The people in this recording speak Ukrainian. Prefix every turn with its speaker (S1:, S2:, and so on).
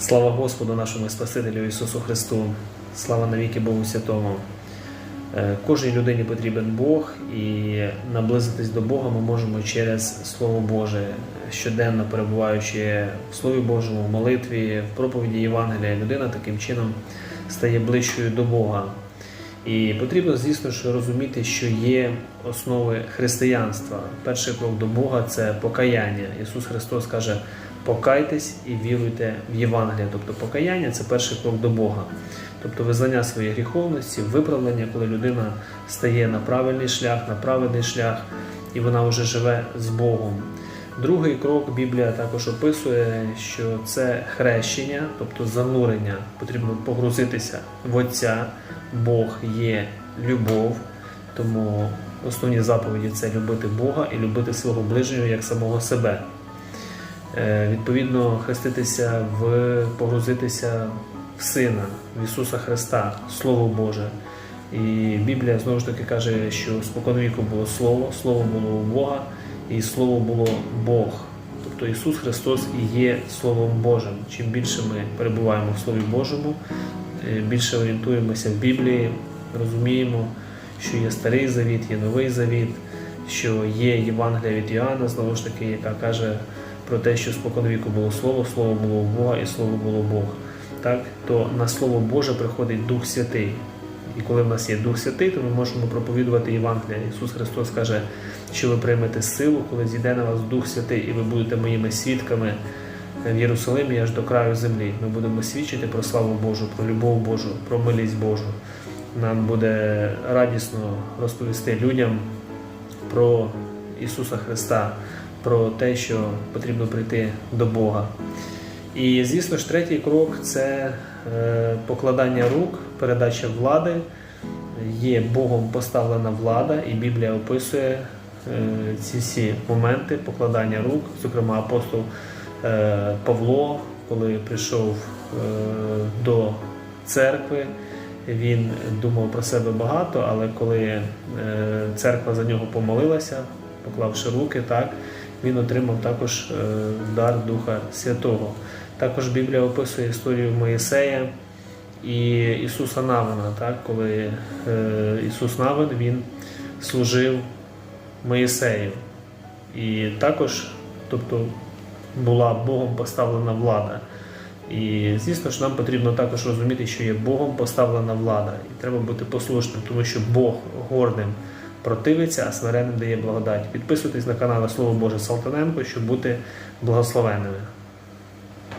S1: Слава Господу нашому Спасителю Ісусу Христу, слава навіки Богу Святому. Е, Кожній людині потрібен Бог, і наблизитись до Бога ми можемо через Слово Боже, щоденно перебуваючи в Слові Божому, в молитві, в проповіді Євангелія, людина таким чином стає ближчою до Бога. І потрібно, звісно ж, розуміти, що є основи християнства. Перший крок до Бога це покаяння. Ісус Христос каже: покайтесь і віруйте в Євангеліє. Тобто покаяння це перший крок до Бога. Тобто визнання своєї гріховності, виправлення, коли людина стає на правильний шлях, на праведний шлях, і вона вже живе з Богом. Другий крок Біблія також описує, що це хрещення, тобто занурення. Потрібно погрузитися в Отця. Бог є любов, тому основні заповіді це любити Бога і любити свого ближнього як самого себе. Е, Відповідно, хреститися в погрузитися в Сина, в Ісуса Христа, Слово Боже. І Біблія знову ж таки каже, що споконвіку було Слово, Слово було у Бога, і Слово було Бог. Тобто Ісус Христос і є Словом Божим. Чим більше ми перебуваємо в Слові Божому, більше орієнтуємося в Біблії, розуміємо, що є Старий Завіт, є Новий Завіт, що є Євангелія від Іоанна, знову ж таки, яка каже про те, що споконвіку було Слово, Слово було у Бога і Слово було Бог. Так? То на Слово Боже приходить Дух Святий. І коли в нас є Дух Святий, то ми можемо проповідувати Євангелія. Ісус Христос каже, що ви приймете силу, коли зійде на вас Дух Святий, і ви будете моїми свідками в Єрусалимі аж до краю землі. Ми будемо свідчити про славу Божу, про любов Божу, про милість Божу. Нам буде радісно розповісти людям про Ісуса Христа, про те, що потрібно прийти до Бога. І, звісно ж, третій крок це е, покладання рук, передача влади. Є Богом поставлена влада, і Біблія описує е, ці всі моменти покладання рук. Зокрема, апостол Павло, коли прийшов е, до церкви, він думав про себе багато, але коли е, церква за нього помолилася, поклавши руки, так, він отримав також е, дар Духа Святого. Також Біблія описує історію Моїсея і Ісуса Навина, так, коли е, Ісус Навин він служив Моїсею. І також, тобто, була Богом поставлена влада. І звісно ж, нам потрібно також розуміти, що є Богом поставлена влада, і треба бути послушним, тому що Бог гордим противиться, а смиренним дає благодать. Підписуйтесь на канал Слово Боже Салтаненко, щоб бути благословенними.